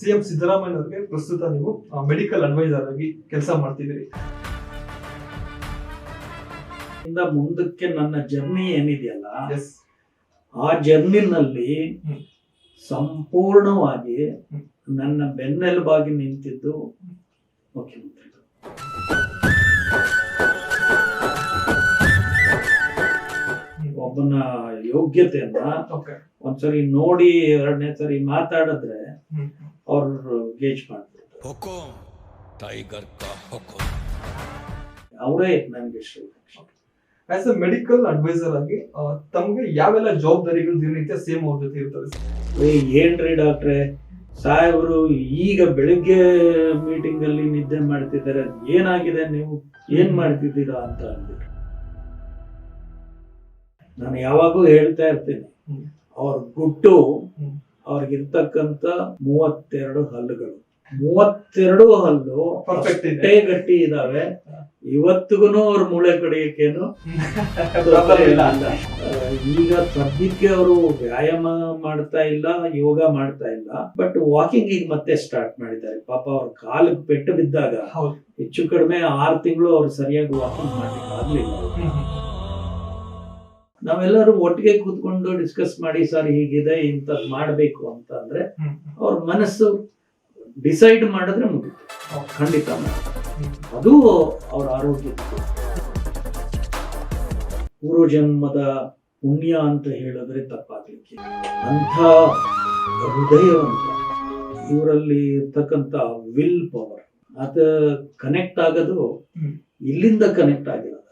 CM Siddaramaiah ಅವರಿಗೆ ಪ್ರಸ್ತುತ ನೀವು ಮೆಡಿಕಲ್ ಅಡ್ವೈಸರ್ ಆಗಿ ಕೆಲಸ ಮಾಡ್ತಿದ್ದೀರಿ. ಇಂದ ಮುಂದಕ್ಕೆ ನನ್ನ ಜರ್ನಿ ಏನಿದೆಯಲ್ಲ ಆ ಜರ್ನಿನಲ್ಲಿ ಸಂಪೂರ್ಣವಾಗಿ. ನನ್ನ ಬೆನ್ನೆಲುಬಾಗಿ ನಿಂತಿದ್ದು ಮುಖ್ಯಮಂತ್ರಿಗಳು ಒಬ್ಬನ ಯೋಗ್ಯತೆಯನ್ನ ಒಂದ್ಸರಿ ನೋಡಿ ಎರಡನೇ ಸರಿ ಮಾತಾಡಿದ್ರೆ ಅವ್ರು ಗೇಜ್ ಮಾಡ್ತಾರೆ ಟೈಗರ್ ಅವರೇ ನನಗೆ ಆಸ್ ಅ ಮೆಡಿಕಲ್ ಅಡ್ವೈಸರ್ ಆಗಿ ತಮಗೆ ಯಾವೆಲ್ಲ ಜವಾಬ್ದಾರಿಗಳು ದಿನನಿತ್ಯ ಸೇಮ್ ಅವ್ರ ಜೊತೆ ಇರ್ತದೆ ಏನ್ರಿ ಡಾಕ್ಟ್ರೆ? ಸಾಹೇಬರು ಈಗ ಬೆಳಿಗ್ಗೆ ಮೀಟಿಂಗ್ ಅಲ್ಲಿ ನಿದ್ದೆ ಮಾಡ್ತಿದ್ದಾರೆ. ಏನಾಗಿದೆ ನೀವು? ಏನ್ ಮಾಡ್ತಿದ್ದೀರಾ ಅಂತ ಅಂದ್ಬಿಟ್ಟು. ನಾನು ಯಾವಾಗೂ ಹೇಳ್ತಾ ಇರ್ತೇನೆ. ಅವ್ರ ಗುಟ್ಟು ಹ್ಮ್. ಅವ್ರಿಗಿರ್ತಕ್ಕಂತ ಮೂವತ್ತೆರಡು ಹಲ್ಲುಗಳು. ಮೂವತ್ತೆರಡು ಹಲ್ಲು ಪರ್ಫೆಕ್ಟ್ ಇದೆ. ಗಟ್ಟಿ ಇದಾವೆ. ಇವತ್ತಿಗೂ ಅವ್ರ ಮೂಳೆ ಕಡಿಯಕ್ಕೇನು ಈಗ ಸದ್ಯಕ್ಕೆ ಅವರು ವ್ಯಾಯಾಮ ಮಾಡ್ತಾ ಇಲ್ಲ ಯೋಗ ಮಾಡ್ತಾ ಇಲ್ಲ. ಬಟ್ ವಾಕಿಂಗ್ ಈಗ ಮತ್ತೆ ಸ್ಟಾರ್ಟ್ ಮಾಡಿದ್ದಾರೆ. ಪಾಪ ಅವ್ರ ಕಾಲಿಗೆ ಪೆಟ್ಟು ಬಿದ್ದಾಗ ಹೆಚ್ಚು ಕಡಿಮೆ ಆರು ತಿಂಗಳು ಅವ್ರು ಸರಿಯಾಗಿ ವಾಕಿಂಗ್ ಮಾಡ್ಲಿಕ್ಕೆ ಆಗ್ಲಿಲ್ಲ. ನಾವೆಲ್ಲರೂ ಒಟ್ಟಿಗೆ ಕೂತ್ಕೊಂಡು ಡಿಸ್ಕಸ್ ಮಾಡಿ ಸರ್ ಹೀಗಿದೆ ಇಂಥದ್ ಮಾಡ್ಬೇಕು ಅಂತ ಅಂದ್ರೆ ಅವ್ರ ಮನಸ್ಸು ಡಿಸೈಡ್ ಮಾಡಿದ್ರೆ ಮುಗಿತು. ಖಂಡಿತ. ಅದು ಅವರ ಆರೋಗ್ಯ. ಪೂರ್ವ ಜನ್ಮದ ಪುಣ್ಯ ಅಂತ ಹೇಳಿದ್ರೆ ತಪ್ಪಾಗ್ಲಿಕ್ಕೆ. ಅಂಥ ಹೃದಯವಂತ ಇವರಲ್ಲಿ ಇರ್ತಕ್ಕಂಥ ವಿಲ್ ಪವರ್ ಅದ ಕನೆಕ್ಟ್ ಆಗೋದು. ಇಲ್ಲಿಂದ ಕನೆಕ್ಟ್ ಆಗಿರೋದು.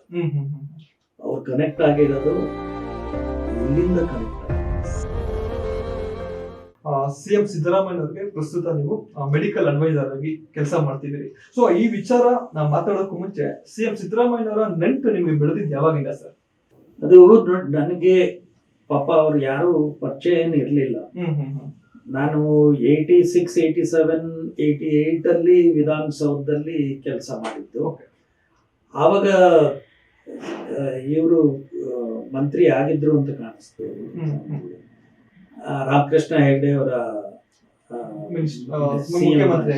ಅವ್ರು ಕನೆಕ್ಟ್ ಆಗಿರೋದು ಇಲ್ಲಿಂದ ಕನೆಕ್ಟ್ ಸಿಎಂ ಸಿದ್ದರಾಮಯ್ಯ ಅವರಿಗೆ ಪ್ರಸ್ತುತ ನೀವು ಮೆಡಿಕಲ್ ಅಡ್ವೈಸರ್ ಆಗಿ ಕೆಲಸ ಮಾಡ್ತಿದ್ದೀರಿ. ಸೊ ಈ ವಿಚಾರ ನಾವು ಮಾತಾಡೋಕ್ಕೂ ಮುಂಚೆ ಸಿಎಂ ಸಿದ್ದರಾಮಯ್ಯ ಅವರ ನೆಂಟು ನಿಮಗೆ ಬೆಳೆದಿದ್ದು ಯಾವಾಗಿಲ್ಲ ಸರ್? ಅದು ನನಗೆ ಪಾಪ ಅವ್ರು ಯಾರು ಪರಿಚಯ ಏನು ಇರಲಿಲ್ಲ. ನಾನು eighty six eighty seven eighty eight ಅಲ್ಲಿ ವಿಧಾನಸೌಧದಲ್ಲಿ ಕೆಲಸ ಮಾಡಿದ್ದು. ಆವಾಗ ಇವರು ಮಂತ್ರಿ ಆಗಿದ್ರು ಅಂತ ಕಾಣಿಸ್ತು. ರಾಮಕೃಷ್ಣ ಹೆಗ್ಡೆ ಅವರ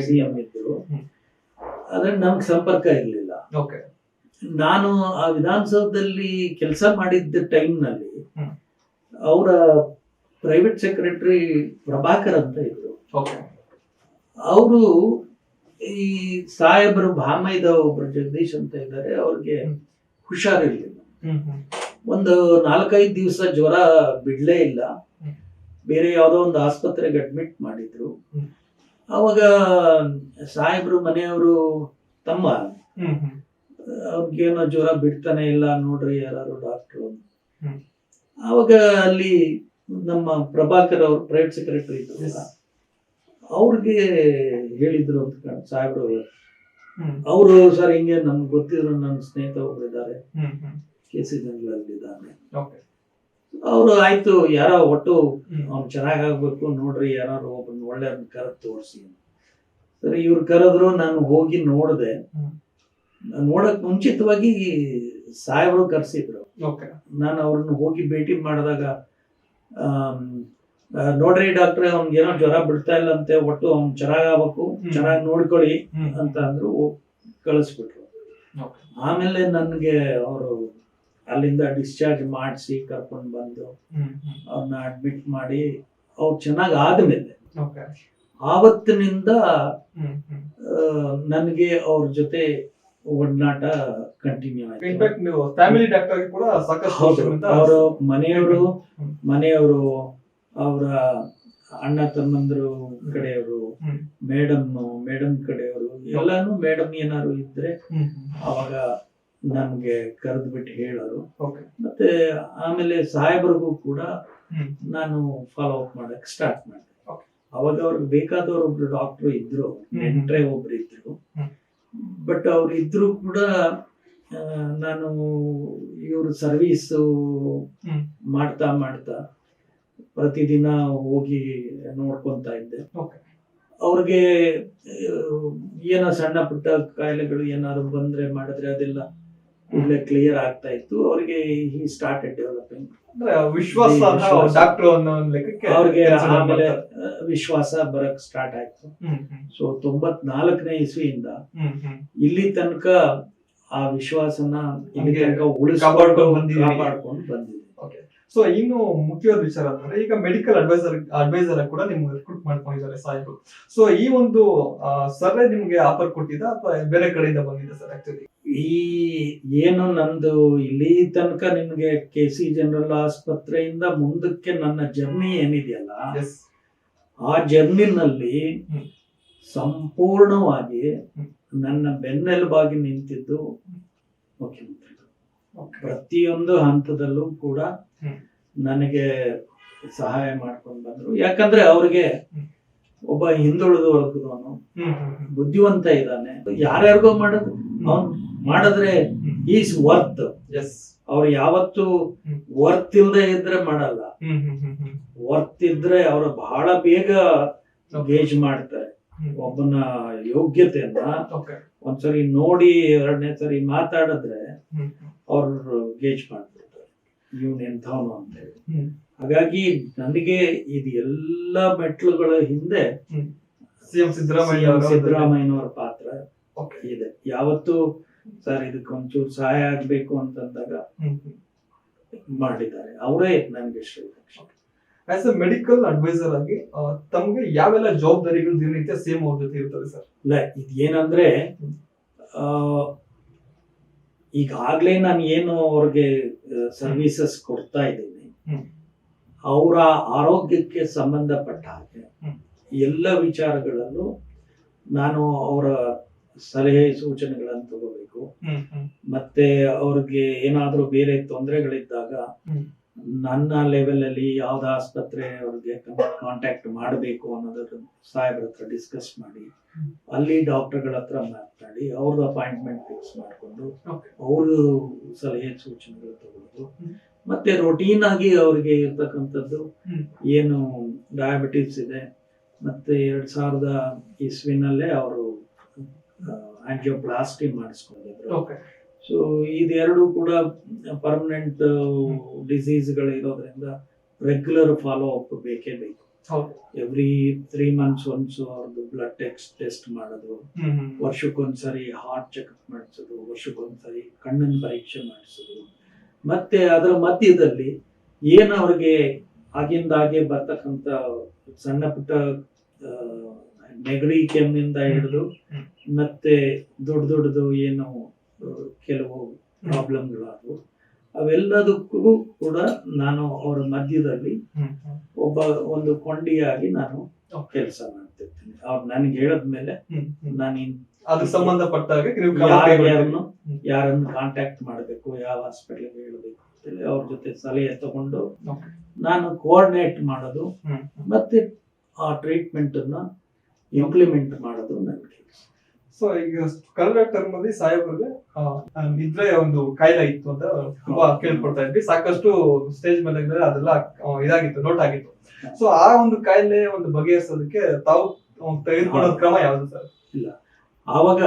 ಸಿಎಂ ಇದ್ರು. ಆದ್ರೆ ನಮ್ಗೆ ಸಂಪರ್ಕ ಇರಲಿಲ್ಲ. ನಾನು ಆ ವಿಧಾನಸೌಧದಲ್ಲಿ ಕೆಲಸ ಮಾಡಿದ್ದ ಟೈಮ್ನಲ್ಲಿ. ಅವರ ಪ್ರೈವೇಟ್ ಸೆಕ್ರೆಟರಿ ಪ್ರಭಾಕರ್ ಅಂತ ಇದ್ರು. ಓಕೆ. ಅವರು ಈ ಸಾಹೇಬರು ಭಾಮೈದ ಒಬ್ರು ಜಗದೀಶ್ ಅಂತ ಇದ್ದಾರೆ ಅವ್ರಿಗೆ. ಹುಷಾರಿರ್ಲಿಲ್ಲ. ಒಂದು ನಾಲ್ಕೈದು ದಿವಸ ಜ್ವರ ಬಿಡ್ಲೇ ಇಲ್ಲ. ಬೇರೆ ಯಾವುದೋ ಒಂದು ಆಸ್ಪತ್ರೆಗೆ ಅಡ್ಮಿಟ್ ಮಾಡಿದ್ರು. ಅವಾಗ ಸಾಹೇಬ್ರು ಮನೆಯವರು ತಮ್ಮ ಅವ್ರಿಗೇನೋ ಜ್ವರ ಬಿಡ್ತಾನೆ ಇಲ್ಲ ನೋಡ್ರಿ ಯಾರು ಡಾಕ್ಟ್ರು. ಅವಾಗ ಅಲ್ಲಿ ನಮ್ಮ ಪ್ರಭಾಕರ್ ಅವರು ಪ್ರೈವೇಟ್ ಸೆಕ್ರೆಟರಿ ಇದ್ರು. ಅವ್ರಿಗೆ ಹೇಳಿದ್ರು ಅಂತ ಸಾಹೇಬ್ರು ಅವರು ಸರ್ ಹಿಂಗೆ ನಮ್ಗೆ ಗೊತ್ತಿರೋ ನನ್ನ ಸ್ನೇಹಿತ ಹ್ಮ್ ಕೆ ಸಿ ಇದ್ದಾನೆ. ಓಕೆ. ಅವರು ಆಯ್ತು ಯಾರೋ ಒಟ್ಟು ಅವ್ನು ಚೆನ್ನಾಗಿ ಆಗ್ಬೇಕು ನೋಡ್ರಿ ಯಾರು ಒಬ್ಬನ ಒಳ್ಳೆ ಕರೆದು ತೋರಿಸಿ ಸರಿ ಇವ್ರು ಕರೆದ್ರು ನಾನು ಹೋಗಿ ನೋಡಿದೆ. ನೋಡಕ್ ಮುಂಚಿತವಾಗಿ ಸಾಹೇಬರು ಕರೆಸಿದ್ರು. ಓಕೆ. ನಾನು ಅವ್ರನ್ನ ಹೋಗಿ ಭೇಟಿ ಮಾಡಿದಾಗ ಆ, ನೋಡ್ರಿ ಡಾಕ್ಟ್ರೆ ಏನೋ ಜ್ವರ ಬಿಡ್ತಾ ಇಲ್ಲ ಅಂತೆ ಒಟ್ಟು ಅವ್ನು ಚೆನ್ನಾಗಾಗಬೇಕು ಆಗ್ಬೇಕು ಚೆನ್ನಾಗಿ ನೋಡ್ಕೊಳ್ಳಿ ಅಂತ ಅಂದ್ರು ಕಳಿಸ್ಬಿಟ್ರು. ಆಮೇಲೆ ನನಗೆ ಅವರು ಅಲ್ಲಿಂದ ಡಿಸ್ಚಾರ್ಜ್ ಮಾಡಿಸಿ ಕರ್ಕೊಂಡು ಬಂದು ಅವ್ರನ್ನ ಅಡ್ಮಿಟ್ ಮಾಡಿ ಅವ್ರು ಚೆನ್ನಾಗಿ ಆದ್ಮೇಲೆ ಆವತ್ತಿನಿಂದ ನನಗೆ ಅವ್ರ ಜೊತೆ ಒಡನಾಟ ಕಂಟಿನ್ಯೂ ಆಯ್ತು. ಅವರು ಮನೆಯವರು ಮನೆಯವರು ಅವರ ಅಣ್ಣ ತಮ್ಮಂದ್ರು ಕಡೆಯವರು. ಮೇಡಮ್ ಮೇಡಮ್ ಕಡೆಯವರು ಎಲ್ಲಾನು ಮೇಡಮ್ ಏನಾದ್ರು ಇದ್ರೆ ಅವಾಗ ನಮ್ಗೆ ಕರೆದು ಬಿಟ್ಟು ಹೇಳೋರು ಮತ್ತೆ ಆಮೇಲೆ ಸಾಹೇಬರಿಗೂ ಕೂಡ ನಾನು ಫಾಲೋ ಅಪ್ ಮಾಡಕ್ ಸ್ಟಾರ್ಟ್ ಮಾಡಿದೆ. ಅವಾಗ ಅವ್ರಿಗೆ ಬೇಕಾದವ್ರು ಒಬ್ರು ಡಾಕ್ಟ್ರು ಇದ್ರು. ನೆಂಟ್ರೆ ಒಬ್ರು ಇದ್ರು. ಬಟ್ ಅವ್ರು ಇದ್ರು ಕೂಡ ನಾನು ಇವ್ರ ಸರ್ವೀಸು ಮಾಡ್ತಾ ಮಾಡ್ತಾ ಪ್ರತಿದಿನ ಹೋಗಿ ನೋಡ್ಕೊಂತ ಇದ್ದೆ. ಅವ್ರಿಗೆ ಏನೋ ಸಣ್ಣ ಪುಟ್ಟ ಕಾಯಿಲೆಗಳು ಏನಾದ್ರು ಬಂದ್ರೆ ಮಾಡಿದ್ರೆ ಅದೆಲ್ಲ ಕೂಡಲೇ ಕ್ಲಿಯರ್ ಆಗ್ತಾ ಇತ್ತು. ಅವರಿಗೆ ಈ ಸ್ಟಾರ್ಟೆಡ್ ಡೆವಲಪಿಂಗ್ ವಿಶ್ವಾಸ ಅವ್ರಿಗೆ ಆಮೇಲೆ ವಿಶ್ವಾಸ ಬರಕ್ ಸ್ಟಾರ್ಟ್ ಆಯ್ತು. ಸೊ ತೊಂಬತ್ನಾಲ್ಕನೇ ಇಸ್ವಿಯಿಂದ ಇಲ್ಲಿ ತನಕ ಆ ವಿಶ್ವಾಸನ ಇಲ್ಲಿ ತನಕ ಉಳಿಸ್ಕೊಂಡು ಕಾಪಾಡ್ಕೊಂಡು ಬಂದಿದ್ದೀರಿ. ಸೊ ಇನ್ನು ಮುಖ್ಯವಾದ ವಿಚಾರ ಅಂದ್ರೆ ಈಗ ಮೆಡಿಕಲ್ ಅಡ್ವೈಸರ್ ಅಡ್ವೈಸರ್ ಕೂಡ ನಿಮ್ಗೆ ರಿಕ್ರೂಟ್ ಮಾಡ್ಕೊಂಡಿದ್ದಾರೆ ಸಾಹೇಬರು. ಸೊ ಈ ಒಂದು ಸರ್ವೆ ನಿಮ್ಗೆ ಆಫರ್ ಕೊಟ್ಟಿದ್ದ ಅಥವಾ ಬೇರೆ ಕಡೆಯಿಂದ ಬಂದಿದೆ ಸರ್ ಆಕ್ಚುಲಿ ಈ ಏನು ನಂದು ಇಲ್ಲಿ ತನಕ ನಿಮ್ಗೆ ಕೆ ಸಿ ಜನರಲ್ ಆಸ್ಪತ್ರೆಯಿಂದ ಮುಂದಕ್ಕೆ ನನ್ನ ಜರ್ನಿ ಏನಿದೆಯಲ್ಲ ಆ ಜರ್ನಿನಲ್ಲಿ ಸಂಪೂರ್ಣವಾಗಿ. ನನ್ನ ಬೆನ್ನೆಲುಬಾಗಿ ನಿಂತಿದ್ದು ಮುಖ್ಯಮಂತ್ರಿಗಳು ಪ್ರತಿಯೊಂದು ಹಂತದಲ್ಲೂ ಕೂಡ ನನಗೆ ಸಹಾಯ ಮಾಡ್ಕೊಂಡು ಬಂದ್ರು. ಯಾಕಂದ್ರೆ ಅವ್ರಿಗೆ ಒಬ್ಬ ಹಿಂದುಳಿದ ವರ್ಗದವನು ಹ್ಮ್ ಹ್ಮ್ ಹ್ಮ್. ಬುದ್ಧಿವಂತ ಇದ್ದಾನೆ. ಯಾರ್ಯಾರಿಗೋ ಮಾಡೋದು. ಅವನು ಮಾಡಿದ್ರೆ. Is worth. ಎಸ್ ಅವ್ರು ಯಾವತ್ತು. ವರ್ತ್ ಇಲ್ಲದೆ ಇದ್ರೆ ಮಾಡಲ್ಲ. ವರ್ತ್ ಇದ್ರೆ ಅವರು ಬಹಳ ಬೇಗ ಗೇಜ್ ಮಾಡ್ತಾರೆ. ಒಬ್ಬನ ಯೋಗ್ಯತೆಯನ್ನ ಒಂದ್ಸರಿ ನೋಡಿ ಎರಡನೇ ಸರಿ ಮಾತಾಡಿದ್ರೆ ಅವ್ರು ಗೇಜ್ ಮಾಡ್ಬಿಡ್ತಾರೆ. ಇವನ್ ಎಂಥವನು ಅಂತ ಹೇಳಿ. ಹಾಗಾಗಿ ನನಗೆ ಇದು ಎಲ್ಲ ಮೆಟ್ಲುಗಳ ಹಿಂದೆ ಸಿಎಂ ಸಿದ್ದರಾಮಯ್ಯ ಸಿದ್ದರಾಮಯ್ಯನವರ ಪಾತ್ರ ಓಕೆ ಇದೆ. ಯಾವತ್ತು ಸರ್ ಇದಕ್ಕೆ ಒಂಚೂರು ಸಹಾಯ ಆಗ್ಬೇಕು ಅಂತಂದಾಗ ಮಾಡಿದ್ದಾರೆ. ಅವರೇ ನನಗೆ ಆಸ್ ಎ ಮೆಡಿಕಲ್ ಅಡ್ವೈಸರ್ ಆಗಿ ತಮಗೆ ಯಾವೆಲ್ಲ ಜವಾಬ್ದಾರಿಗಳು ದಿನನಿತ್ಯ ಸೇಮ್ ಅವ್ರ ಜೊತೆ ಇರ್ತದೆ ಸರ್? ಇಲ್ಲ ಇದು ಏನಂದ್ರೆ ಆ, ಈಗಾಗ್ಲೇ ನಾನು ಏನು ಅವ್ರಿಗೆ ಸರ್ವಿಸಸ್ ಕೊಡ್ತಾ ಇದ್ದೀನಿ. ಅವರ ಆರೋಗ್ಯಕ್ಕೆ ಸಂಬಂಧಪಟ್ಟ ಹಾಗೆ ಎಲ್ಲ ವಿಚಾರಗಳಲ್ಲೂ ನಾನು ಅವರ ಸಲಹೆ ಸೂಚನೆಗಳನ್ನು ತಗೋಬೇಕು. ಮತ್ತೆ ಅವ್ರಿಗೆ ಏನಾದ್ರೂ ಬೇರೆ ತೊಂದರೆಗಳಿದ್ದಾಗ. ನನ್ನ ಲೆವೆಲಲ್ಲಿ ಯಾವ್ದು ಆಸ್ಪತ್ರೆ ಅವ್ರಿಗೆ ಕಾಂಟ್ಯಾಕ್ಟ್ ಮಾಡಬೇಕು ಅನ್ನೋದನ್ನು ಸಾಹೇಬ್ರ ಹತ್ರ ಡಿಸ್ಕಸ್ ಮಾಡಿ. ಅಲ್ಲಿ ಡಾಕ್ಟರ್ಗಳ ಹತ್ರ ಮಾತನಾಡಿ ಅವ್ರದ್ದು ಅಪಾಯಿಂಟ್ಮೆಂಟ್ ಫಿಕ್ಸ್ ಮಾಡಿಕೊಂಡು ಅವರು ಸಲಹೆ ಸೂಚನೆಗಳು ತಗೊಳ್ಳೋದು. ಮತ್ತೆ ರೊಟೀನ್ ಆಗಿ ಅವ್ರಿಗೆ ಇರ್ತಕ್ಕಂಥದ್ದು ಏನು ಡಯಾಬಿಟಿಸ್ ಇದೆ ಮತ್ತೆ ಎರಡ್ ಸಾವಿರದ ಇಸ್ವಿನಲ್ಲೇ ಅವರು ಆಂಜಿಯೋಪ್ಲಾಸ್ಟಿ ಮಾಡಿಸ್ಕೊಂಡಿದ್ರು ಸೊ ಇದೆರಡು ಕೂಡ ಪರ್ಮನೆಂಟ್ ಡಿಸೀಸ್ಗಳು ಇರೋದ್ರಿಂದ ರೆಗ್ಯುಲರ್ ಫಾಲೋ ಅಪ್ ಬೇಕೇ. ಬೇಕು ಎವ್ರಿ ತ್ರೀ ಮಂತ್ಸ್ ಒನ್ಸ್ ಅವ್ರದ್ದು ಬ್ಲಡ್ ಟೆಸ್ಟ್ ಟೆಸ್ಟ್ ಮಾಡೋದು. ವರ್ಷಕ್ಕೊಂದ್ಸರಿ ಹಾರ್ಟ್ ಚೆಕಪ್ ಮಾಡಿಸೋದು ವರ್ಷಕ್ಕೊಂದ್ಸರಿ ಕಣ್ಣಿನ ಪರೀಕ್ಷೆ ಮಾಡಿಸೋದು. ಮತ್ತೆ ಅದರ ಮಧ್ಯದಲ್ಲಿ ಏನು ಅವ್ರಿಗೆ ಆಗಿಂದಾಗೆ ಬರ್ತಕ್ಕಂಥ ಸಣ್ಣ ಪುಟ್ಟ ನೆಗಡಿ ಕೆಮ್ಮಿಂದ ಹಿಡಿದು ಮತ್ತೆ ದೊಡ್ಡ ದೊಡ್ಡದು ಏನು ಕೆಲವು ಪ್ರಾಬ್ಲಮ್ಗಳಾದವು. ಅವೆಲ್ಲದಕ್ಕೂ ಕೂಡ ನಾನು ಅವರ ಮಧ್ಯದಲ್ಲಿ ಒಬ್ಬ ಒಂದು ಕೊಂಡಿಯಾಗಿ ನಾನು. ಕೆಲಸ ಮಾಡ್ತಿರ್ತೀನಿ. ಅವ್ರು ನನಗೆ ಹೇಳದ್ಮೇಲೆ ನಾನು ಅದಕ್ಕೆ ಸಂಬಂಧಪಟ್ಟಾಗ. ಯಾರನ್ನು ಯಾರನ್ನು ಕಾಂಟ್ಯಾಕ್ಟ್ ಮಾಡಬೇಕು ಯಾವ ಹಾಸ್ಪಿಟಲ್ಗೆ ಹೇಳಬೇಕು ಅಂತೇಳಿ ಅವ್ರ ಜೊತೆ ಸಲಹೆ ತಗೊಂಡು ನಾನು ಕೋಆರ್ಡಿನೇಟ್ ಮಾಡೋದು ಮತ್ತೆ ಆ ಟ್ರೀಟ್ಮೆಂಟ್ ಅನ್ನ ಇಂಪ್ಲಿಮೆಂಟ್ ಮಾಡೋದು ನನ್ನ ಸೊ ಈಗ ಕನ್ನಡ ಟರ್ಮ್ ಅಲ್ಲಿ ಸಾಹೇಬ್ರಿಗೆ ಇದ್ರೆ ಒಂದು ಕಾಯಿಲೆ ಇತ್ತು ಅಂತ ತುಂಬಾ ಕೇಳ್ಕೊಡ್ತಾ ಇದ್ವಿ. ಸಾಕಷ್ಟು ಸ್ಟೇಜ್ ಮೇಲೆ ಅದೆಲ್ಲ ಇದಾಗಿತ್ತು ನೋಟ್ ಆಗಿತ್ತು. ಸೊ ಆ ಒಂದು ಕಾಯಿಲೆ ಒಂದು ಬಗೆಹರಿಸೋದಕ್ಕೆ ತಾವು ತೆಗೆದುಕೊಳ್ಳೋದ್ ತೆಗೆದುಕೊಳ್ಳೋ ಕ್ರಮ ಯಾವ್ದು ಸರ್? ಇಲ್ಲ. ಆವಾಗ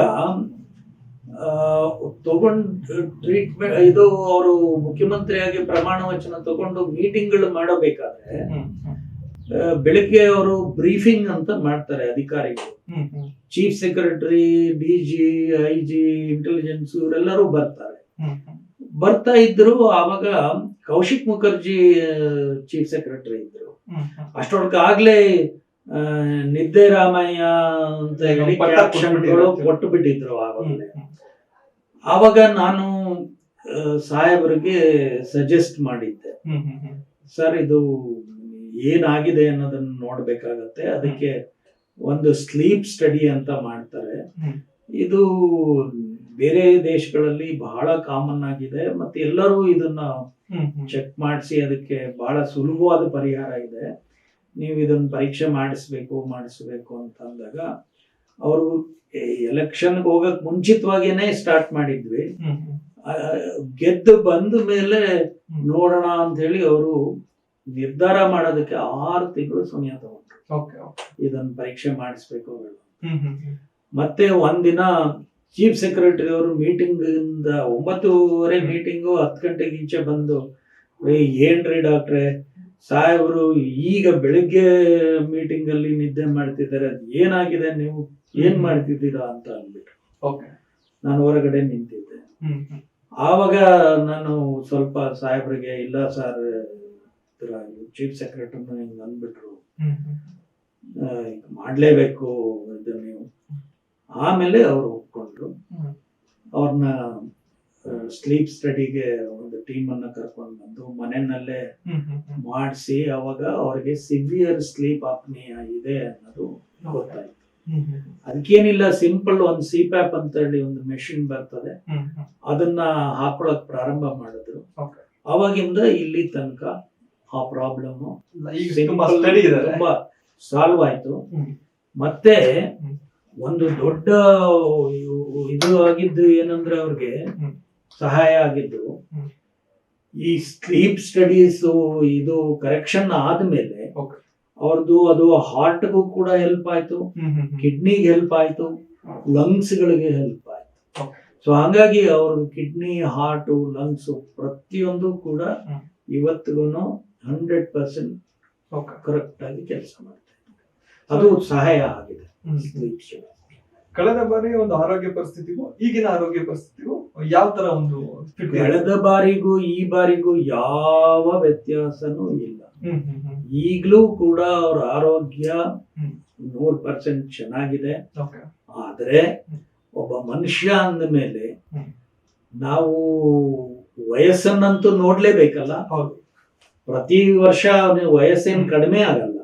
ಆ, ತಗೊಂಡ್ ಟ್ರೀಟ್ಮೆಂಟ್ ಇದು ಅವರು ಮುಖ್ಯಮಂತ್ರಿಯಾಗಿ ಪ್ರಮಾಣ ವಚನ ತಗೊಂಡು ಮೀಟಿಂಗ್ಗಳು ಮಾಡಬೇಕಾದ್ರೆ ಬೆಳಿಗ್ಗೆ ಅವರು ಬ್ರೀಫಿಂಗ್ ಅಂತ ಮಾಡ್ತಾರೆ ಅಧಿಕಾರಿಗಳು. Chief secretary D G I G intelligence ಇವರೆಲ್ಲರೂ ಬರ್ತಾರೆ. ಬರ್ತಾ ಇದ್ರು ಆವಾಗ ಕೌಶಿಕ್ ಮುಖರ್ಜಿ ಚೀಫ್ ಸೆಕ್ರೆಟರಿ ಇದ್ರು. ಅಷ್ಟೊಳಗೆ ಆಗ್ಲೇ ನಿದ್ದೆ ರಾಮಯ್ಯ ಅಂತ ಹೇಳಿ ಕೊಟ್ಟು ಬಿಟ್ಟಿದ್ರು ಆವಾಗಲೇ. ಆವಾಗ ನಾನು ಸಾಹೇಬರಿಗೆ ಸಜೆಸ್ಟ್ ಮಾಡಿದ್ದೆ. ಸರ್ ಇದು ಏನಾಗಿದೆ ಅನ್ನೋದನ್ನ ನೋಡ್ಬೇಕಾಗತ್ತೆ. ಅದಕ್ಕೆ ಒಂದು ಸ್ಲೀಪ್ ಸ್ಟಡಿ ಅಂತ ಮಾಡ್ತಾರೆ. ಇದು ಬೇರೆ ದೇಶಗಳಲ್ಲಿ ಬಹಳ ಕಾಮನ್ ಆಗಿದೆ. ಮತ್ತೆ ಎಲ್ಲರೂ ಇದನ್ನ ಚೆಕ್ ಮಾಡಿಸಿ ಅದಕ್ಕೆ ಬಹಳ ಸುಲಭವಾದ ಪರಿಹಾರ ಇದೆ. ನೀವು ಇದನ್ನ ಪರೀಕ್ಷೆ ಮಾಡಿಸ್ಬೇಕು ಮಾಡಿಸ್ಬೇಕು ಅಂತ ಅಂದಾಗ ಅವರು ಎಲೆಕ್ಷನ್ಗೆ ಹೋಗಕ್ ಮುಂಚಿತವಾಗೇನೆ ಸ್ಟಾರ್ಟ್ ಮಾಡಿದ್ವಿ. ಗೆದ್ದು ಬಂದ ಮೇಲೆ. ನೋಡೋಣ ಅಂತ ಹೇಳಿ ಅವರು ನಿರ್ಧಾರ ಮಾಡೋದಕ್ಕೆ ಆರು ತಿಂಗಳು ಸಮಯ ತಗೊಂಡ್ರು. ಇದನ್ನ ಪರೀಕ್ಷೆ ಮಾಡಿಸ್ಬೇಕು ಮತ್ತೆ ಒಂದಿನ ಚೀಫ್ ಸೆಕ್ರೆಟರಿ ಅವರು ಮೀಟಿಂಗ್ ಇಂದ ಒಂಬತ್ತೂವರೆ. ಮೀಟಿಂಗು ಹತ್ತು ಗಂಟೆಗೆ ಈಚೆ ಬಂದು ಏನ್ರಿ ಡಾಕ್ಟ್ರೆ? ಸಾಹೇಬರು ಈಗ ಬೆಳಿಗ್ಗೆ ಮೀಟಿಂಗ್ ಅಲ್ಲಿ ನಿದ್ದೆ ಮಾಡ್ತಿದ್ದಾರೆ ಅದ್ ಏನಾಗಿದೆ ನೀವು? ಏನ್ ಮಾಡ್ತಿದ್ದೀರಾ? ಅಂತ ಅಂದ್ಬಿಟ್ರು. ಓಕೆ. ನಾನು ಹೊರಗಡೆ ನಿಂತಿದ್ದೆ. ಆವಾಗ ನಾನು ಸ್ವಲ್ಪ ಸಾಹೇಬ್ರಿಗೆ ಇಲ್ಲ ಸರ್ ಚೀಫ್ ಸೆಕ್ರೆಟರಿ ಹಿಂಗ್ ಅಂದ್ಬಿಟ್ರು. ಮಾಡ್ಲೇಬೇಕು ಇದು ನೀವು. ಆಮೇಲೆ ಅವ್ರು ಒಪ್ಕೊಂಡ್ರು. ಅವ್ರನ್ನ ಸ್ಲೀಪ್ ಸ್ಟಡಿಗೆ ಒಂದು ಟೀಮ್ ಅನ್ನ ಕರ್ಕೊಂಡು ಬಂದು ಮನೆಯಲ್ಲೇ ಮಾಡಿಸಿ ಅವಾಗ ಅವ್ರಿಗೆ ಸಿವಿಯರ್ ಸ್ಲೀಪ್ ಆಪ್ನಿಯ ಇದೆ ಅನ್ನೋದು ಗೊತ್ತಾಯ್ತು. ಅದಕ್ಕೇನಿಲ್ಲ ಸಿಂಪಲ್ ಒಂದು ಸಿಪ್ಯಾಪ್ ಅಂತ ಹೇಳಿ ಒಂದು ಮೆಷಿನ್ ಬರ್ತದೆ. ಅದನ್ನ ಹಾಕೊಳಕ್ ಪ್ರಾರಂಭ ಮಾಡಿದ್ರು. ಅವಾಗಿಂದ ಇಲ್ಲಿ ತನಕ ಆ ಪ್ರಾಬ್ಲಮ್ ತುಂಬ ಸಾಲ್ವ್ ಆಯ್ತು. ಮತ್ತೆ ಒಂದು ದೊಡ್ಡ ಇದು ಆಗಿದ್ದು ಏನಂದ್ರೆ ಅವ್ರಿಗೆ ಸಹಾಯ ಆಗಿದ್ದು ಈ ಸ್ಲೀಪ್ ಸ್ಟಡೀಸ್ ಇದು ಕರೆಕ್ಷನ್ ಆದ್ಮೇಲೆ. ಅವ್ರದ್ದು ಅದು ಹಾರ್ಟ್ಗೂ ಕೂಡ ಹೆಲ್ಪ್ ಆಯ್ತು. ಕಿಡ್ನಿಗೆ ಹೆಲ್ಪ್ ಆಯ್ತು. ಲಂಗ್ಸ್ ಗಳಿಗೆ ಹೆಲ್ಪ್ ಆಯ್ತು. ಸೊ ಹಂಗಾಗಿ ಅವ್ರ ಕಿಡ್ನಿ ಹಾರ್ಟು ಲಂಗ್ಸ್ ಪ್ರತಿಯೊಂದು ಕೂಡ. ಇವತ್ತಿಗೂ ಹಂಡ್ರೆಡ್ ಪರ್ಸೆಂಟ್ ಕರೆಕ್ಟ್ ಆಗಿ ಕೆಲಸ ಮಾಡ್ತಾ ಅದು ಸಹಾಯ ಆಗಿದೆ. ಸ್ಲೀಪ್ ಕಳೆದ ಬಾರಿ ಒಂದು ಆರೋಗ್ಯ ಪರಿಸ್ಥಿತಿಗೂ ಈಗಿನ ಆರೋಗ್ಯ ಪರಿಸ್ಥಿತಿಗೂ ಯಾವ ತರ ಒಂದು ಕಳೆದ ಬಾರಿಗೂ ಈ ಬಾರಿಗೂ ಯಾವ ವ್ಯತ್ಯಾಸನೂ ಇಲ್ಲ. ಈಗಲೂ ಕೂಡ ಅವ್ರ ಆರೋಗ್ಯ. ನೂರ್ ಪರ್ಸೆಂಟ್ ಚೆನ್ನಾಗಿದೆ. ಆದರೆ ಆದ್ರೆ ಒಬ್ಬ ಮನುಷ್ಯ ಅಂದ ಮೇಲೆ ನಾವು ವಯಸ್ಸನ್ನಂತೂ ನೋಡ್ಲೇಬೇಕಲ್ಲ? ಹೌದು. ಪ್ರತಿ ವರ್ಷ ಅವನಿಗೆ ವಯಸ್ಸೇನ್ ಕಡಿಮೆ ಆಗಲ್ಲ.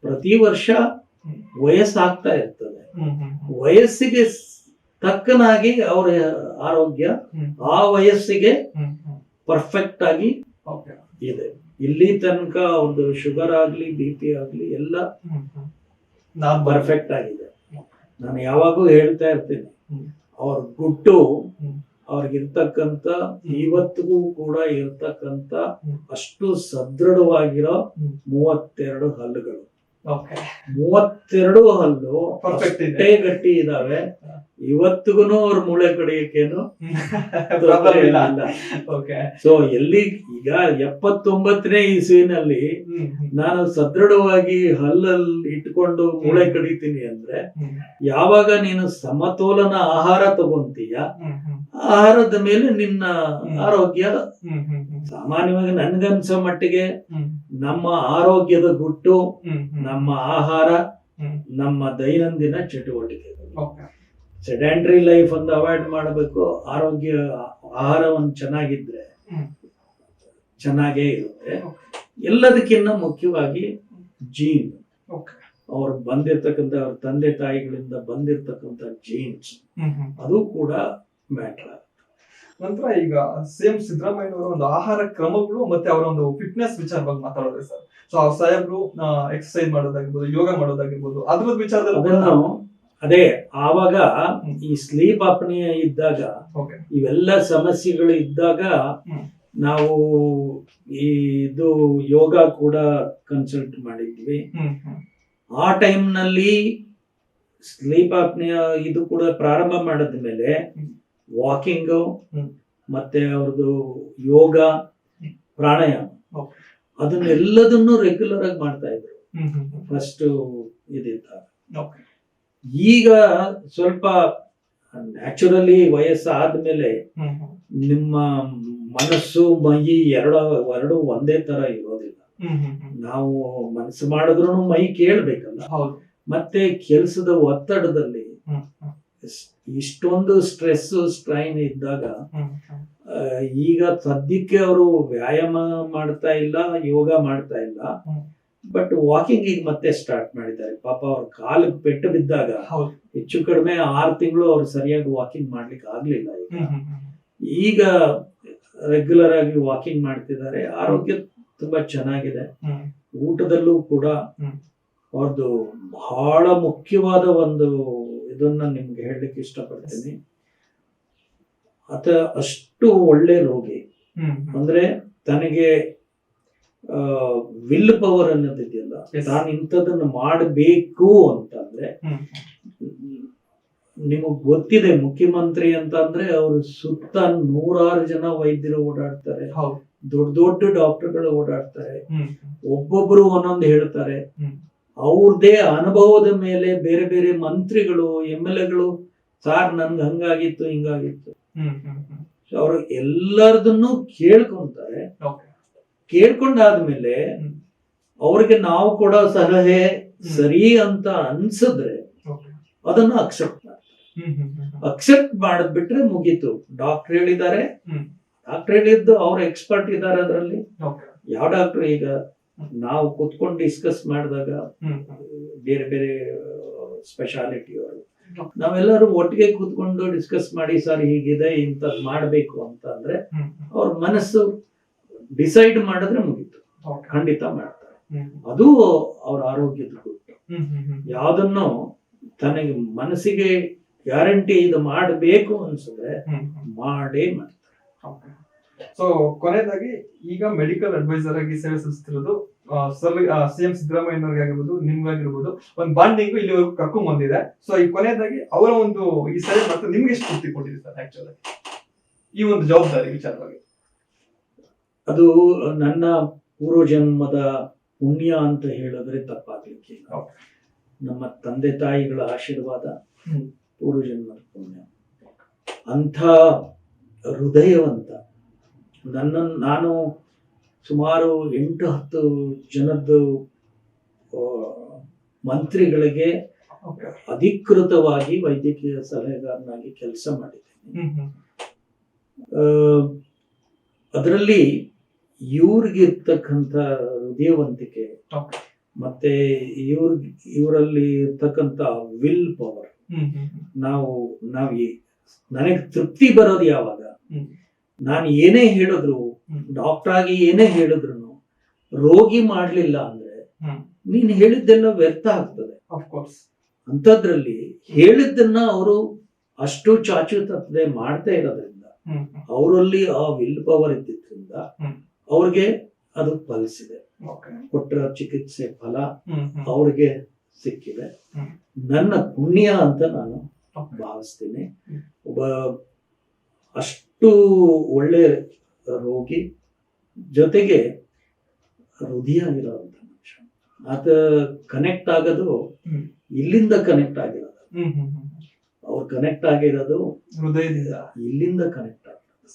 ಪ್ರತಿ ವರ್ಷ. ವಯಸ್ಸಾಗ್ತಾ ಇರ್ತದೆ. ವಯಸ್ಸಿಗೆ ತಕ್ಕನಾಗಿ ಅವರ ಆರೋಗ್ಯ ಆ ವಯಸ್ಸಿಗೆ ಪರ್ಫೆಕ್ಟ್ ಆಗಿ ಇದೆ. ಇಲ್ಲಿ ತನಕ ಒಂದು ಶುಗರ್ ಆಗ್ಲಿ ಬಿ ಪಿ ಆಗ್ಲಿ ಎಲ್ಲ ನಾನ್ ಪರ್ಫೆಕ್ಟ್ ಆಗಿದೆ. ನಾನು ಯಾವಾಗೂ ಹೇಳ್ತಾ ಇರ್ತೀನಿ. ಅವ್ರ ಗುಟ್ಟು. ಅವ್ರಿಗಿರ್ತಕ್ಕಂತ ಇವತ್ತಿಗೂ ಕೂಡ ಇರ್ತಕ್ಕಂತ ಅಷ್ಟು ಸದೃಢವಾಗಿರೋ. ಮೂವತ್ತೆರಡು ಹಲ್ಲುಗಳು. ಮೂವತ್ತೆರಡು ಹಲ್ಲು. ಅಷ್ಟೇ ಗಟ್ಟಿ ಇದಾವೆ. ಇವತ್ತಿಗೂ ಅವ್ರ ಮೂಳೆ ಕಡಿಯಕ್ಕೇನು ಸೊ ಎಲ್ಲಿ ಈಗ ಎಪ್ಪತ್ತೊಂಬತ್ತನೇ ಇಸುವಿನಲ್ಲಿ ನಾನು ಸದೃಢವಾಗಿ ಹಲ್ಲಲ್ಲಿ ಇಟ್ಕೊಂಡು ಮೂಳೆ ಕಡಿತೀನಿ ಅಂದ್ರೆ ಯಾವಾಗ ನೀನು ಸಮತೋಲನ ಆಹಾರ ತಗೊಂತೀಯ ಆಹಾರದ ಮೇಲೆ ನಿನ್ನ ಆರೋಗ್ಯ ಸಾಮಾನ್ಯವಾಗಿ ನನ್ಗನ್ಸೋ ಮಟ್ಟಿಗೆ ನಮ್ಮ ಆರೋಗ್ಯದ ಗುಟ್ಟು ನಮ್ಮ ಆಹಾರ ನಮ್ಮ ದೈನಂದಿನ ಚಟುವಟಿಕೆ. ಸೆಡೆಂಟ್ರಿ ಲೈಫ್ ಒಂದು ಅವಾಯ್ಡ್ ಮಾಡಬೇಕು. ಆರೋಗ್ಯ ಆಹಾರ ಒಂದು ಚೆನ್ನಾಗಿದ್ರೆ. ಚೆನ್ನಾಗೇ ಇರುತ್ತೆ. ಎಲ್ಲದಕ್ಕಿಂತ ಮುಖ್ಯವಾಗಿ ಜೀನ್ ಅವ್ರು ಬಂದಿರ್ತಕ್ಕಂಥ ಅವ್ರ ತಂದೆ ತಾಯಿಗಳಿಂದ ಬಂದಿರ್ತಕ್ಕಂಥ ಜೀನ್ಸ್ ಅದು ಕೂಡ ಮ್ಯಾಟ್ರ್ ನಂತರ ಈಗ ಸೇಮ್ ಸಿದ್ದರಾಮಯ್ಯವರ ಒಂದು ಆಹಾರ ಕ್ರಮಗಳು ಮತ್ತೆ ಅವರ ಒಂದು ಫಿಟ್ನೆಸ್ ವಿಚಾರವಾಗಿ ಮಾತಾಡೋದು ಸರ್. ಸೊ ಅವ್ರ ಸಾಹೇಬ್ರು ಎಕ್ಸರ್ಸೈಸ್ ಮಾಡೋದಾಗಿರ್ಬೋದು ಯೋಗ ಮಾಡೋದಾಗಿರ್ಬೋದು ಅದ್ರ ವಿಚಾರದಲ್ಲಿ ಅದೇ ಆವಾಗ ಈ ಸ್ಲೀಪ್ ಅಪ್ನಿಯ ಇದ್ದಾಗ ಇವೆಲ್ಲ ಸಮಸ್ಯೆಗಳು ಇದ್ದಾಗ ನಾವು ಈ ಇದು ಯೋಗ ಕೂಡ ಕನ್ಸಲ್ಟ್ ಮಾಡಿದ್ವಿ. ಆ ಟೈಮ್ನಲ್ಲಿ ಸ್ಲೀಪ್ ಅಪ್ನಿಯ ಇದು ಕೂಡ ಪ್ರಾರಂಭ ಮಾಡಿದ್ಮೇಲೆ. ವಾಕಿಂಗು ಮತ್ತೆ ಅವ್ರದ್ದು ಯೋಗ. ಪ್ರಾಣಾಯಾಮ. ಅದನ್ನೆಲ್ಲದನ್ನು ರೆಗ್ಯುಲರ್ ಆಗಿ ಮಾಡ್ತಾ ಇದ್ರು. ಫಸ್ಟ್ ಇದಿದ್ದಾಗ ಓಕೆ. ಈಗ ಸ್ವಲ್ಪ ನ್ಯಾಚುರಲಿ ವಯಸ್ಸಾದ್ಮೇಲೆ ನಿಮ್ಮ ಮನಸ್ಸು ಮೈ ಎರಡ ಎರಡು ಒಂದೇ ತರ ಇರೋದಿಲ್ಲ. ನಾವು ಮನಸ್ಸು ಮಾಡಿದ್ರು ಮೈ ಕೇಳ್ಬೇಕಲ್ಲ. ಮತ್ತೆ ಕೆಲಸದ ಒತ್ತಡದಲ್ಲಿ ಇಷ್ಟೊಂದು ಸ್ಟ್ರೆಸ್ ಸ್ಟ್ರೈನ್ ಇದ್ದಾಗ ಈಗ ಸದ್ಯಕ್ಕೆ ಅವರು ವ್ಯಾಯಾಮ ಮಾಡ್ತಾ ಇಲ್ಲ ಯೋಗ ಮಾಡ್ತಾ ಇಲ್ಲ. ಬಟ್ ವಾಕಿಂಗ್ ಈಗ ಮತ್ತೆ ಸ್ಟಾರ್ಟ್ ಮಾಡಿದ್ದಾರೆ. ಪಾಪ ಅವ್ರ ಕಾಲಿಗೆ ಪೆಟ್ಟು ಬಿದ್ದಾಗ ಹೆಚ್ಚು ಕಡಿಮೆ ಆರು ತಿಂಗಳು ಅವ್ರು ಸರಿಯಾಗಿ ವಾಕಿಂಗ್ ಮಾಡ್ಲಿಕ್ಕೆ ಆಗ್ಲಿಲ್ಲ ಈಗ. ರೆಗ್ಯುಲರ್ ಆಗಿ ವಾಕಿಂಗ್ ಮಾಡ್ತಿದ್ದಾರೆ. ಆರೋಗ್ಯ ತುಂಬಾ ಚೆನ್ನಾಗಿದೆ. ಊಟದಲ್ಲೂ ಕೂಡ. ಅವ್ರದ್ದು ಬಹಳ ಮುಖ್ಯವಾದ ಒಂದು ಇದನ್ನ ನಿಮ್ಗೆ ಹೇಳಲಿಕ್ಕೆ ಇಷ್ಟಪಡ್ತೀನಿ. ಆತ ಅಷ್ಟು ಒಳ್ಳೆ ರೋಗಿ. ಅಂದ್ರೆ ತನಗೆ ವಿಲ್ ಪವರ್ ಅನ್ನೋದಿದೆಯಲ್ಲ. ನಾನು ಇಂಥದನ್ನು ಮಾಡಬೇಕು ಅಂತಂದ್ರೆ ನಿಮಗ್ ಗೊತ್ತಿದೆ ಮುಖ್ಯಮಂತ್ರಿ ಅಂತ ಅಂದ್ರೆ ಅವ್ರ ಸುತ್ತ ನೂರಾರು ಜನ ವೈದ್ಯರು ಓಡಾಡ್ತಾರೆ. ದೊಡ್ಡ ದೊಡ್ಡ ಡಾಕ್ಟರ್ಗಳು ಓಡಾಡ್ತಾರೆ. ಒಬ್ಬೊಬ್ರು ಒಂದೊಂದು ಹೇಳ್ತಾರೆ. ಅವ್ರದೇ ಅನುಭವದ ಮೇಲೆ ಬೇರೆ ಬೇರೆ ಮಂತ್ರಿಗಳು ಎಂ ಎಲ್ ಎಗಳು ಸಾರ್ ನನ್ಗೆ ಹಂಗಾಗಿತ್ತು ಹಿಂಗಾಗಿತ್ತು. ಅವ್ರು ಎಲ್ಲರದನ್ನು ಕೇಳ್ಕೊಂತಾರೆ. ಕೇಳ್ಕೊಂಡಾದ್ಮೇಲೆ. ಅವ್ರಿಗೆ ನಾವು ಕೊಡೋ ಸಲಹೆ ಸರಿ ಅಂತ ಅನ್ಸಿದ್ರೆ ಅದನ್ನ ಅಕ್ಸೆಪ್ಟ್ ಮಾಡ್ತಾರೆ. ಹ್ಮ್ ಹ್ಮ್ ಹ್ಮ್ ಅಕ್ಸೆಪ್ಟ್ ಮಾಡಿದ್ಬಿಟ್ರೆ ಮುಗೀತು. ಡಾಕ್ಟರ್ ಹೇಳಿದ್ದಾರೆ. ಹ್ಮ್. ಡಾಕ್ಟರ್ ಹೇಳಿದ್ದು ಅವ್ರ ಎಕ್ಸ್ಪರ್ಟ್ ಇದ್ದಾರೆ ಅದರಲ್ಲಿ. ಯಾವ ಡಾಕ್ಟರ್ ಈಗ? ನಾವು ಕುತ್ಕೊಂಡು ಡಿಸ್ಕಸ್ ಮಾಡಿದಾಗ ಬೇರೆ ಬೇರೆ ಸ್ಪೆಷಾಲಿಟಿ ಅವರು. ನಾವೆಲ್ಲರೂ ಒಟ್ಟಿಗೆ ಕೂತ್ಕೊಂಡು ಡಿಸ್ಕಸ್ ಮಾಡಿ ಸರ್ ಹೀಗಿದೆ ಇಂಥದ್ದು ಮಾಡಬೇಕು ಅಂತ ಅಂದ್ರೆ ಅವ್ರ ಮನಸ್ಸು ಡಿಸೈಡ್ ಮಾಡಿದ್ರೆ ಮುಗೀತು. ಖಂಡಿತ ಮಾಡ್ತಾರೆ. ಅದು ಅವ್ರ ಆರೋಗ್ಯದ ಗುಟ್ಟು. ಯಾವುದನ್ನು ತನಗೆ ಮನಸ್ಸಿಗೆ ಗ್ಯಾರಂಟಿ ಇದು ಮಾಡಬೇಕು ಅನ್ಸಿದ್ರೆ ಮಾಡೇ ಮಾಡ್ತಾರೆ. ಸೊ ಕೊನೆಯದಾಗಿ ಈಗ ಮೆಡಿಕಲ್ ಅಡ್ವೈಸರ್ ಆಗಿ ಸೇವೆ ಸಲ್ಲಿಸ್ತಿರೋದು ಸರ್ ಸಿಎಂ ಸಿದ್ದರಾಮಯ್ಯನವ್ರಿಗೆ ಆಗಿರ್ಬೋದು ನಿಮ್ಗಾಗಿರ್ಬೋದು ಒಂದು ಬಾಂಡಿಂಗ್ ಇಲ್ಲಿವರೆಗೂ ಕರ್ಕೊಂಡ್ ಬಂದಿದೆ. ಸೊ ಈ ಕೊನೆಯದಾಗಿ ಅವರ ಒಂದು ಈ ಸೇವೆ ಮತ್ತೆ ನಿಮ್ಗೆ ಎಷ್ಟು ತೃಪ್ತಿ ಕೊಟ್ಟಿದೆ ಸರ್ ಆಕ್ಚುಲಿ ಈ ಒಂದು ಜವಾಬ್ದಾರಿ ವಿಚಾರವಾಗಿ. ಅದು ನನ್ನ ಪೂರ್ವಜನ್ಮದ ಪುಣ್ಯ ಅಂತ ಹೇಳಿದ್ರೆ ತಪ್ಪಾಗ್ಲಿಕ್ಕೆ. ನಮ್ಮ ತಂದೆ ತಾಯಿಗಳ ಆಶೀರ್ವಾದ. ಪೂರ್ವಜನ್ಮದ ಪುಣ್ಯ. ಅಂಥ ಹೃದಯವಂತ ನನ್ನ ನಾನು ಸುಮಾರು ಎಂಟು ಹತ್ತು ಜನದ್ದು ಮಂತ್ರಿಗಳಿಗೆ ಅಧಿಕೃತವಾಗಿ ವೈದ್ಯಕೀಯ ಸಲಹೆಗಾರನಾಗಿ ಕೆಲಸ ಮಾಡಿದ್ದೇನೆ. ಅದರಲ್ಲಿ ಇವ್ರಿಗಿರ್ತಕ್ಕಂಥ ಹೃದಯವಂತಿಕೆ. ಮತ್ತೆ ಇವ್ರ ಇವರಲ್ಲಿ ಇರ್ತಕ್ಕಂಥ ವಿಲ್ ಪವರ್ ನಾವು ನಾವು ನನಗೆ ತೃಪ್ತಿ ಬರೋದು ಯಾವಾಗ. ನಾನು ಏನೇ ಹೇಳಿದ್ರು ಡಾಕ್ಟರ್ ಆಗಿ ಏನೇ ಹೇಳಿದ್ರು ರೋಗಿ ಮಾಡ್ಲಿಲ್ಲ ಅಂದ್ರೆ. ನೀನ್ ಹೇಳಿದ್ದೆಲ್ಲ ವ್ಯರ್ಥ ಆಗ್ತದೆ. ಅಂತದ್ರಲ್ಲಿ ಹೇಳಿದ್ದನ್ನ ಅವರು ಅಷ್ಟು ಚಾಚು ತಪ್ಪದೆ ಮಾಡ್ತಾ ಇರೋದ್ರಿಂದ ಅವರಲ್ಲಿ ಆ ವಿಲ್ ಪವರ್ ಇದ್ದಿದ್ರಿಂದ. ಅವ್ರಿಗೆ ಅದು ಫಲಿಸಿದೆ. ಕೊಟ್ಟರ ಕೊಟ್ಟ ಚಿಕಿತ್ಸೆ ಫಲ ಅವ್ರಿಗೆ ಸಿಕ್ಕಿದೆ. ನನ್ನ ಪುಣ್ಯ ಅಂತ ನಾನು ಭಾವಿಸ್ತೀನಿ. ಒಬ್ಬ ಅಷ್ಟು ಒಳ್ಳೆ ರೋಗಿ ಜೊತೆಗೆ ಹೃದಯ ಇರೋಂಥ ಮನುಷ್ಯ. ಆತ ಕನೆಕ್ಟ್ ಆಗೋದು ಇಲ್ಲಿಂದ ಕನೆಕ್ಟ್ ಆಗಿರೋದು. ಅವ್ರು ಕನೆಕ್ಟ್ ಆಗಿರೋದು ಹೃದಯದಿಂದ. ಇಲ್ಲಿಂದ ಕನೆಕ್ಟ್ ಆಗಿರೋದು